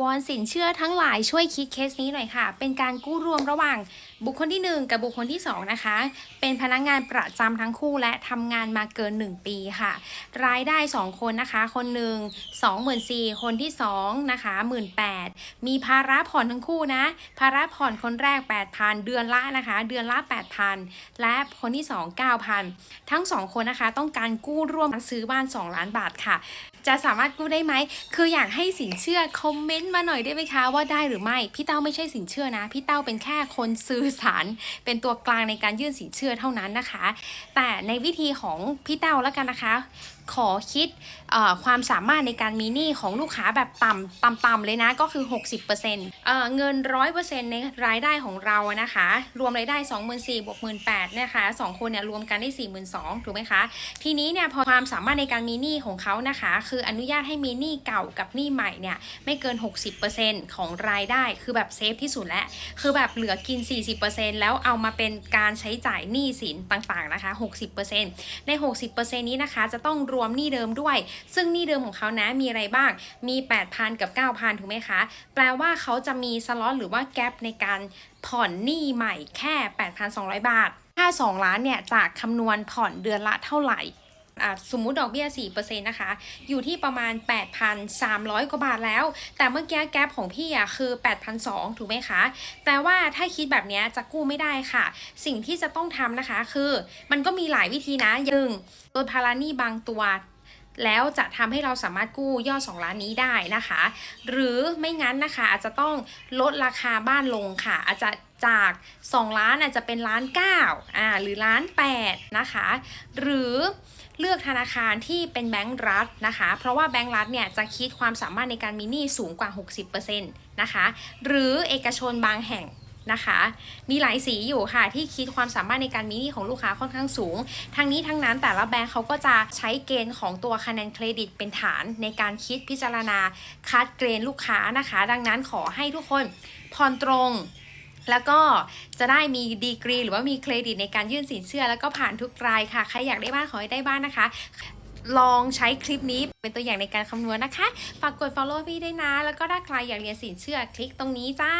วอนสินเชื่อทั้งหลายช่วยคิดเคสนี้หน่อยค่ะ เป็นการกู้รวมระหว่างบุคคลที่ 1 กับบุคคลที่ 2 นะคะ เป็นพนักงานประจำทั้งคู่และทำงานมาเกิน 1 ปีค่ะ รายได้ 2 คนนะคะ คนหนึ่ง24,000คนที่ 2 นะคะ 18,000 มีภาระผ่อนทั้งคู่นะ ภาระผ่อนคนแรก 8,000 เดือนละนะคะ เดือนละ 8,000 และคนที่ 2 9,000 ทั้ง 2 คนนะคะต้องการกู้ร่วมซื้อบ้าน 2 ล้านบาทค่ะ จะสามารถกู้ได้ไหม คืออยากให้สินเชื่อคอมเมนต์มาหน่อยได้ไหมคะว่าได้หรือไม่พี่เต้าไม่ใช่สินเชื่อนะ พี่เต้าเป็นแค่คนสื่อสาร เป็นตัวกลางในการยื่นสินเชื่อเท่านั้นนะคะ แต่ในวิธีของพี่เต้าแล้วกันนะคะ ขอคิดความสามารถในการมีหนี้ของลูกค้าแบบต่ำต่ำๆเลยนะก็คือ 60%เอ่อเงิน 100%ในรายได้ของเรานะคะ รวมรายได้ 24,000บวก18,000นะคะสองคนเนี่ยรวมกันได้ 42,000ถูกไหมคะทีนี้เนี่ยพอความสามารถในการมีหนี้ของเขานะคะ คืออนุญาตให้มีหนี้เก่ากับหนี้ใหม่เนี่ยไม่เกิน60%ของรายได้คือแบบเซฟที่สุดแล้วคือแบบเหลือกิน 40%แล้วเอามาเป็นการใช้จ่ายหนี้สินต่างๆนะคะ 60%ใน 60%นี้นะคะ จะต้องรวมหนี้เดิมด้วย ซึ่งหนี้เดิมของเขานะมีอะไรบ้างมี 8,000 กับ 9,000 ถูกไหมคะ แปลว่าเขาจะมีสล็อตหรือว่าแกลบในการผ่อนหนี้ใหม่แค่ 8,200 บาท ถ้า 2 ล้านเนี่ยจะคำนวณผ่อนเดือนละเท่าไหร่ สมมุติดอกเบี้ย4%นะคะ อยู่ที่ประมาณ 8,300 กว่าบาทแล้ว แต่เมื่อกี้แก๊ปของพี่อะคือ 8,200 ถูกไหมคะ แปลว่าถ้าคิดแบบนี้จะกู้ไม่ได้ค่ะ สิ่งที่จะต้องทำนะคะ คือ มันก็มีหลายวิธีนะหนึ่งลดภาระหนี้บางตัวแล้วจะทำให้เราสามารถกู้ยอด 2 ล้านนี้ได้นะคะ หรือไม่งั้นนะคะ อาจจะต้องลดราคาบ้านลงค่ะ อาจจะจาก 2 ล้านอาจจะเป็นล้าน9อ่าหรือล้าน8นะคะ หรือ เลือกธนาคารที่เป็นแบงก์รัฐนะคะ เพราะว่าแบงก์รัฐเนี่ยจะคิดความสามารถในการมีหนี้สูงกว่า 60%นะคะ หรือเอกชนบางแห่งนะคะ มีหลายสีอยู่ค่ะ ที่คิดความสามารถในการมีหนี้ของลูกค้าค่อนข้างสูง ทั้งนี้ทั้งนั้นแต่ละแบงก์เขาก็จะใช้เกณฑ์ของตัวคะแนนเครดิตเป็นฐานในการคิดพิจารณาคัดเกรนลูกค้านะคะ ดังนั้นขอให้ทุกคนผ่อนตรง แล้วก็จะได้มีดีกรี หรือว่ามีเครดิตในการยื่นสินเชื่อ แล้วก็ผ่านทุกรายค่ะ ใครอยากได้บ้านขอให้ได้บ้านนะคะ ลองใช้คลิปนี้เป็นตัวอย่างในการคำนวณนะคะ ฝากกด follow พี่ด้วยนะ แล้วก็ถ้าใครอยากเรียนสินเชื่อคลิกตรงนี้จ้า